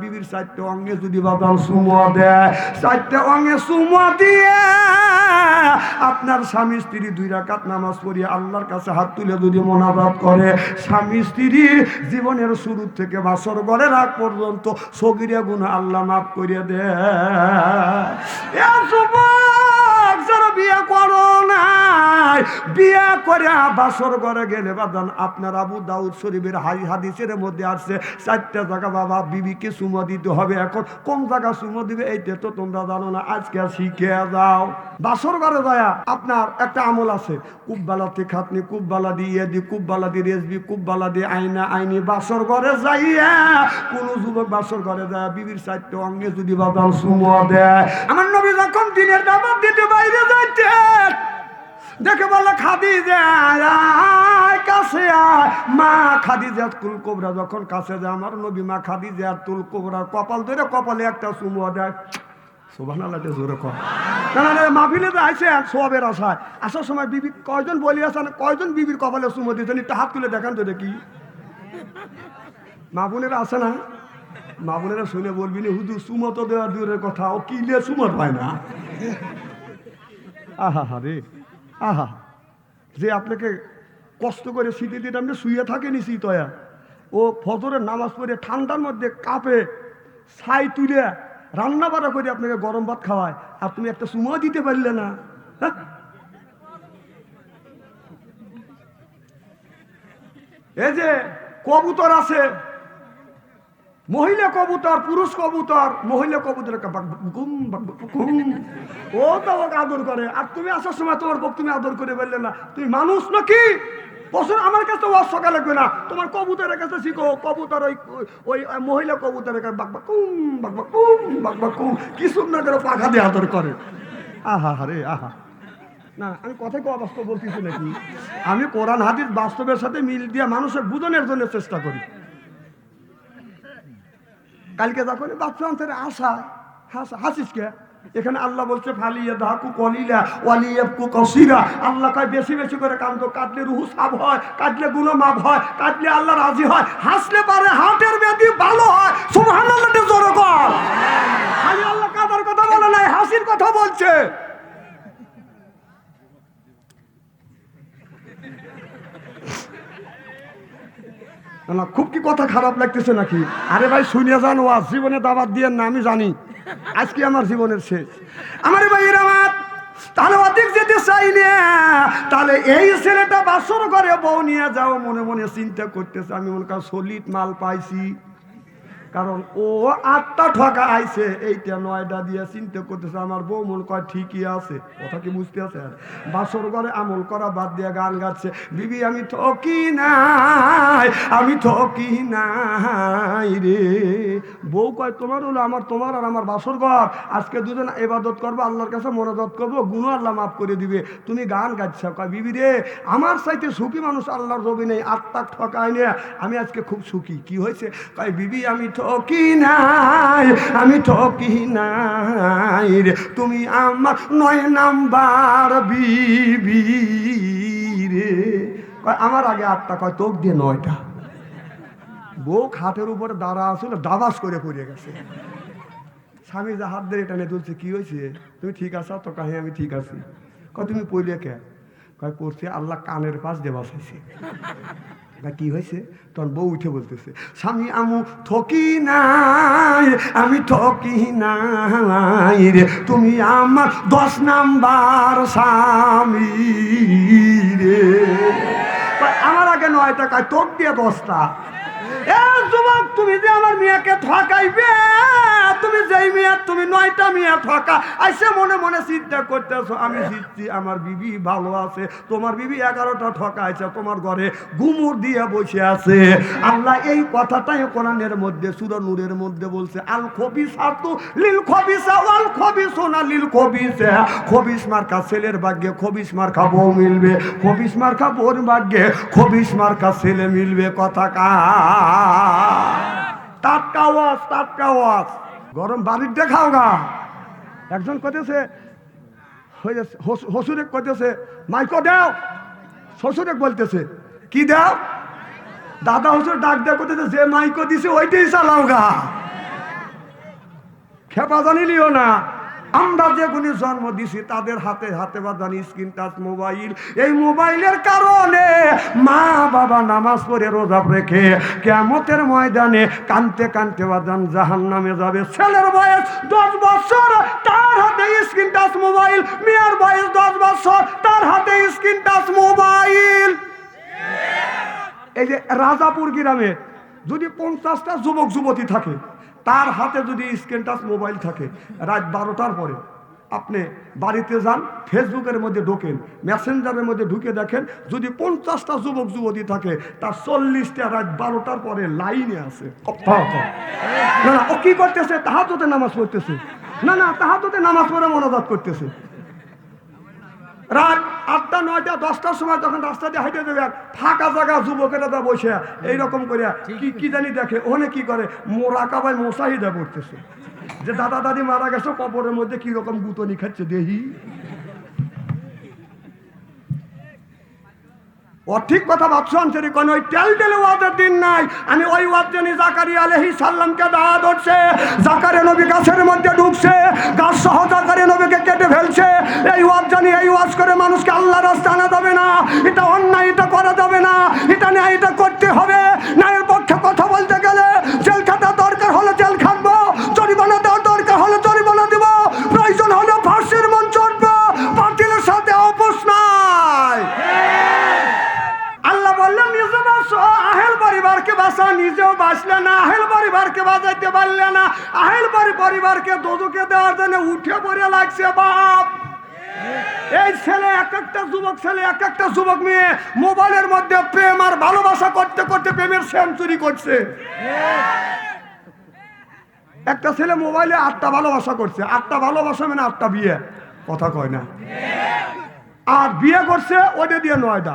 বিবির চারটে অঙ্গে যদি দেয়, চারটে অঙ্গে দিয়ে আপনার স্বামী স্ত্রী দুই রাকাত নামাজ পড়িয়ে আল্লাহর কাছে হাত তুলে যদি মোনাজাত করে, স্বামী স্ত্রী জীবনের শুরু থেকে বাসর ঘরে রাগ পর্যন্ত সগিরে গুণ আল্লাহ মাফ করিয়া দেয়। বিয়ে করো নাই। বিয়ে করে বাসর ঘরে গেলে বাদান, আপনার আবু দাউদ শরীফের হাই হাদিসের মধ্যে আসছে, চারটা জায়গা বাবা, বিবিকে সুমো দিতে হবে এখন। কোন জায়গা সুমো দিবে এইটা তো তোমরা জানো না, আজকে শিখে যাও। বাসর ঘরে যায় আপনার একটা আমল আছে, কুব্বালাতে খাতনি কুব্বালা দিয়ে দি কুব্বালা দিয়ে রেসবি কুব্বালা দিয়ে আইনা, আইনি। বাসর ঘরে যাইয়া কোন যুবক বাসর ঘরে যায় বিবির চারটে অঙ্গে যদি বাদাম সুমো দেয়। আমার নবী যখন দিনের দাবার দিতে বাইরে দেখে বলে খাদি যায় কাছে আয়। মা খাদি যায় তুল কোবরা যখন কাছে যায়, আমার নবী মা খাদি যায় তুল কোবরা কপাল ধরে কপালে একটা চুমো দেয়। সোভান আল্লাহটা জোরে কর না না না, মাহফিলে তো আইসে সোয়াবের আশায়। আসার সময় বিবি, কয়জন বলি আসেন কয়জন বিবির কপালে চুমো দিয়েছেন? একটু হাত তুলে দেখান তো দেখি। মা বোনেরা আসে না? মা বোনেরা শুনে বলবি না হুদু সুমো তো দেওয়া দূরের কথা, ও কিলে সুমত পায় না? আহা হা রে আহা। যে আপনাকে কষ্ট করে শীতে দিতে আপনি শুয়ে থাকেনি শীতয়া। ও ফজরের নামাজ পড়ে ঠান্ডার মধ্যে কাপে ছাই তুলে রান্না বাড়া করে আপনাকে গরম ভাত খাওয়ায়। আর তুমি একটা সুমো দিতে পারলে না হ্যাঁ? এই যে কবুতর আছে মহিলা কবুতর, পুরুষ কবুতর, মহিলা কবুতর গুম গুম। ও তোমাকে আদর করে। আর তুমি আসার সময় তোমার বক তুমি আদর করে বললে না, তুমি মানুষ নাকি? বছর আমার কাছে ওয়াজ সকাল লাগবে না তোমার কবুতরের কাছে শিখো, কবুতর ওই ওই মহিলা কবুতরের কাছে বাক বাকুম বাক বাকুম বাক বাকুম কি সুন্দর করে পাখা দিয়ে আদর করে। আহা রে, আহা। না, আমি কথাই কোয়া বাস্তব বলতেছি নাকি? আমি কোরআন, হাদিস বাস্তবের সাথে মিল দিয়ে মানুষের বুঝনের জন্য চেষ্টা করি। কালকে যখন বাচ্চা অন্তরে আসা হাসা হাসিস কে? এখানে আল্লাহ বলছে ফালিয়া ধাকু কলিলা ওয়ালিয়াবকু কসিরা। আল্লাহ কয় বেশি বেশি করে কান্দো। কাটলে রুহু সাব হয় কাটলে গুলো মাপ হয় কাটলে আল্লাহ রাজি হয়। হাসলে পারে হার্টের ব্যাধি ভালো হয়। সুবহানাল্লাহ জোরে কর। খালি আল্লাহ কাদার কথা বলে নাই হাসির কথা বলছে। না, খুব কি কথা খারাপ লাগতেছে নাকি? আরে ভাই শুনে যান ওয়াজ জীবনে দাবাত দিয়ে না, আমি জানি। আজকে আমার জীবনের শেষ। আমার ভাই আমার, তাহলে অধিক যেতে চাই না। তাহলে এই ছেলেটা বাসর করে বউ নিয়ে যাও, মনে মনে চিন্তা করতেছে। আমি মনে কর সলিড মাল পাইছি। কারণ ও আটটা ঠকা আইছে, এইটা নয়টা দিয়ে চিন্তা করতেছে, আমার বউ মন কয় ঠিকই আছে। কথা কি বুঝতে আছে? আর বাসর ঘরে আমল করা বাদ দিয়ে গান গাচ্ছে, বিবি, আমি ঠকি নাই, আমি ঠকি নাই রে। বউ কয়, তোমার হলো আমার, তোমার আর আমার বাসর ঘর। আজকে দুজন এবাদত করব, আল্লাহর কাছে মনোদত করব গুণ আল্লাহ মাফ করে দিবে। তুমি গান গাচ্ছ। কয়, বিবি রে, আমার চাইতে সুখী মানুষ আল্লাহর রবি নেই আত্মাক ঠকায় নে আমি আজকে খুব সুখী। কি হয়েছে? কয়, বিবি, আমি ঠকি নাই, আমি ঠকি নাই রে। তুমি আমার নয় নাম্বার বিবি রে। আমার আগে আটটা, কয়, তোক দিয়ে নয়টা। বউ খাটের উপরে দাঁড়া আসলে দাবাস করে পড়ে গেছে। স্বামী যা হাত ধরে টানে তুলছে, কি হয়েছে? তুমি ঠিক আছো? তো কাহি আমি ঠিক আছি। কয়, তুমি পড়লে কে? কয়, পড়ছে আল্লাহ কানের পাশ দিয়ে বাসাইছে। বা কি হয়েছে? তখন বউ উঠে বলতেছে, স্বামী, আমু ঠকি নাই, আমি ঠকি নাই রে। তুমি আমার দশ নাম্বার স্বামী রে। আমার আগে নয় টাকায় তোর দিয়ে দশটা এ যুবক, তুমি যে আমার মেয়েকে ঠকাইবে যেই মেয়ে, তুমি নয়টা মেয়ে ঠকা আইসে মনে মনে চিন্তা করতেছো, আমি জিতছি, আমার বিবি ভালো আছে, তোমার বিবি এগারোটা ঠকাইছে তোমার ঘরে গুমুর দিয়ে বসে আছে। আল্লাহ এই কথাটাই কোরআনের মধ্যে, সুরা নূরের মধ্যে বলছে, আল খবিস আতু লিল খবিসা, ওয়াল খবিসুনা লিল খবিসা। খবিস মার্কা ছেলের ভাগ্যে, খবিস মার্কা বউ মিলবে। খবিস মার্কা বোর ভাগ্যে, খবিস মার্কা ছেলে মিলবে। কথা কা টাটকা ওয়াজ টাটকা ওয়াজ। গরম বাড়ির দেখাও গা। একজন কতেছে হসুরে কতেছে মাইকো দাও। শ্বশুরে বলতেছে, কি দাও? দাদা হসুর ডাক দেওয়া করতেছে যে মাইকো দিছে, ওইটাই চালাও গা। খেপা জানিলিও না। আমরা যেগুলি জন্ম দিছি, তাদের হাতে হাতে বা জানি স্ক্রিন টাচ, মোবাইল। এই মোবাইলের কারণে মা বাবা নামাজ পড়ে, রোজা রেখে কেমতের ময়দানে কানতে কানতে বাজান জাহান নামে যাবে। ছেলের বয়স দশ বছর, তার হাতে স্ক্রিন টাচ মোবাইল। মেয়ের বয়স দশ বছর, তার হাতে স্ক্রিন টাচ মোবাইল। এই যে রাজাপুর গ্রামে যদি পঞ্চাশটা যুবক, যুবতী থাকে তার হাতে যদি স্ক্রিন টাচ মোবাইল থাকে, রাত বারোটার পরে আপনি বাড়িতে যান, ফেসবুকের মধ্যে ঢোকেন মেসেঞ্জারের মধ্যে ঢুকে দেখেন, যদি পঞ্চাশটা যুবক, যুবতী থাকে, তার চল্লিশটা রাত বারোটার পরে লাইনে আছে। না না, ও কি করতেছে? তাহাততে নামাজ পড়তেছে। না না তাহাততে নামাজ পড়ে মনোজাত করতেছে। রাত আটটা নয়টা দশটার সময় যখন রাস্তা দিয়ে হাইটে দেবে ফাঁকা জায়গা যুবকেরা দা বসে এইরকম করে। কি কি জানি দেখে ওখানে কি করে? মোরা কাবায় মশাহিদা পড়তেছে যে দাদা দাদি মারা গেছে কবরের মধ্যে কি রকম গুতনি খাচ্ছে দেহি। ঠিক কথা ভাবছ আনসারি কোন ওই টেল টেলে ওয়াদের দিন নাই। আমি ওই ওয়াদ জানি জাকারি আলহি সাল্লামকে দাওয়া ধরছে। জাকারে নবী গাছের মধ্যে বাঁচা নিজেও বাঁচলে না, আহেল পরিবারকে বাঁচাইতে পারলে না। আহেল পরি পরিবারকে দোদুকে দেওয়ার জন্য উঠে পড়ে লাগছে বাপ। এই ছেলে, এক একটা যুবক ছেলে, এক একটা যুবক মেয়ে মোবাইলের মধ্যে প্রেম আর ভালোবাসা করতে করতে প্রেমের সেঞ্চুরি করছে। একটা ছেলে মোবাইলে আটটা ভালোবাসা করছে। আটটা ভালোবাসা মানে আটটা বিয়ে। কথা কয় না। আর বিয়ে করছে ওটা দিয়ে নয়টা।